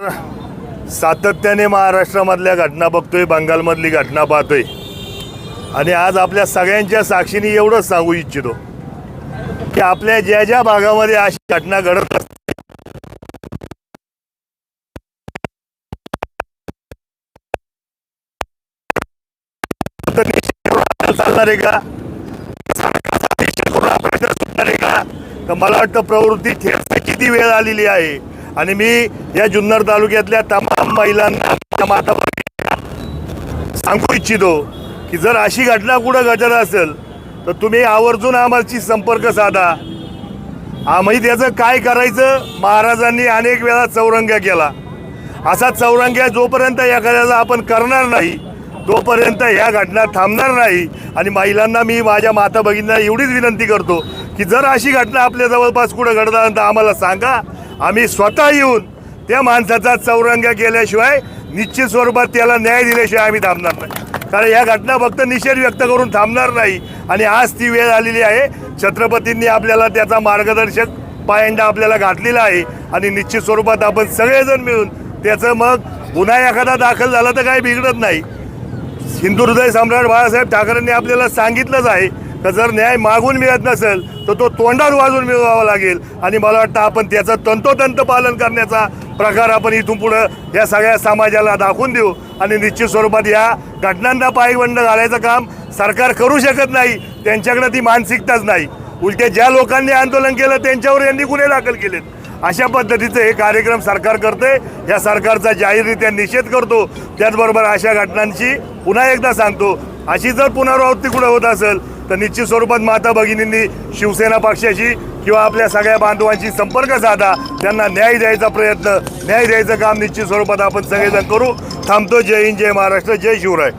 सातत्याने महाराष्ट्रामधल्या घटना बघतोय बंगालमधली घटना पाहतोय. आणि आज आपल्या सगळ्यांच्या साक्षीने एवढंच सांगू इच्छितो की आपल्या ज्या ज्या भागामध्ये अशी घटना घडत असते चालणार आहे का? तर मला वाटतं प्रवृत्ती ठेचण्याची ती वेळ आलेली आहे. आणि मी या जुन्नर तालुक्यातल्या तमाम महिलांना माता सांगू इच्छितो की जर अशी घटना कुठं घडत असेल तर तुम्ही आवर्जून आम्हाची संपर्क साधा. आम्ही त्याचं काय करायचं महाराजांनी अनेक वेळा चौरंग्या केला. असा चौरंग्या जोपर्यंत एखाद्याला आपण करणार नाही तोपर्यंत ह्या घटना थांबणार नाही. आणि महिलांना मी माझ्या माता भगिनींना एवढीच विनंती करतो की जर अशी घटना आपल्या जवळपास कुठं घडत असेल तर आम्हाला सांगा. आम्ही स्वतः येऊन त्या माणसाचा चौरंग केल्याशिवाय निश्चित स्वरूपात त्याला न्याय दिल्याशिवाय आम्ही थांबणार नाही. कारण या घटना फक्त निषेध व्यक्त करून थांबणार नाही. आणि आज ती वेळ आलेली आहे. छत्रपतींनी आपल्याला त्याचा मार्गदर्शक पायंडा आपल्याला घातलेला आहे. आणि निश्चित स्वरूपात आपण सगळेजण मिळून त्याचं मग पुन्हा एखादा दाखल झाला तर काही बिघडत नाही. हिंदू हृदय सम्राट बाळासाहेब ठाकरेंनी आपल्याला सांगितलंच आहे. का जर न्याय मागून मिळत नसेल तर तो तोंडावर वाजून मिळवावा लागेल. आणि मला वाटतं आपण त्याचं तंतोतंत पालन करण्याचा प्रकार आपण इथून पुढं या सगळ्या समाजाला दाखवून देऊ. आणि निश्चित स्वरूपात या घटनांना पायबंड घालायचं काम सरकार करू शकत नाही. त्यांच्याकडे ती मानसिकताच नाही. उलटे ज्या लोकांनी आंदोलन केलं त्यांच्यावर यांनी गुन्हे दाखल केलेत. अशा पद्धतीचे हे कार्यक्रम सरकार करते या सरकारचा जाहीररित्या निषेध करतो. त्याचबरोबर अशा घटनांची पुन्हा एकदा सांगतो. अशी जर पुनरावृत्ती कुठं होत असेल तर निश्चित स्वरूपात माता भगिनींनी शिवसेना पक्षाशी किंवा आपल्या सगळ्या बांधवांशी संपर्क साधा. त्यांना न्याय द्यायचा प्रयत्न न्याय द्यायचं काम निश्चित स्वरूपात आपण सगळेजण करू. थांबतो. जय हिंद जय महाराष्ट्र जय शिवराय.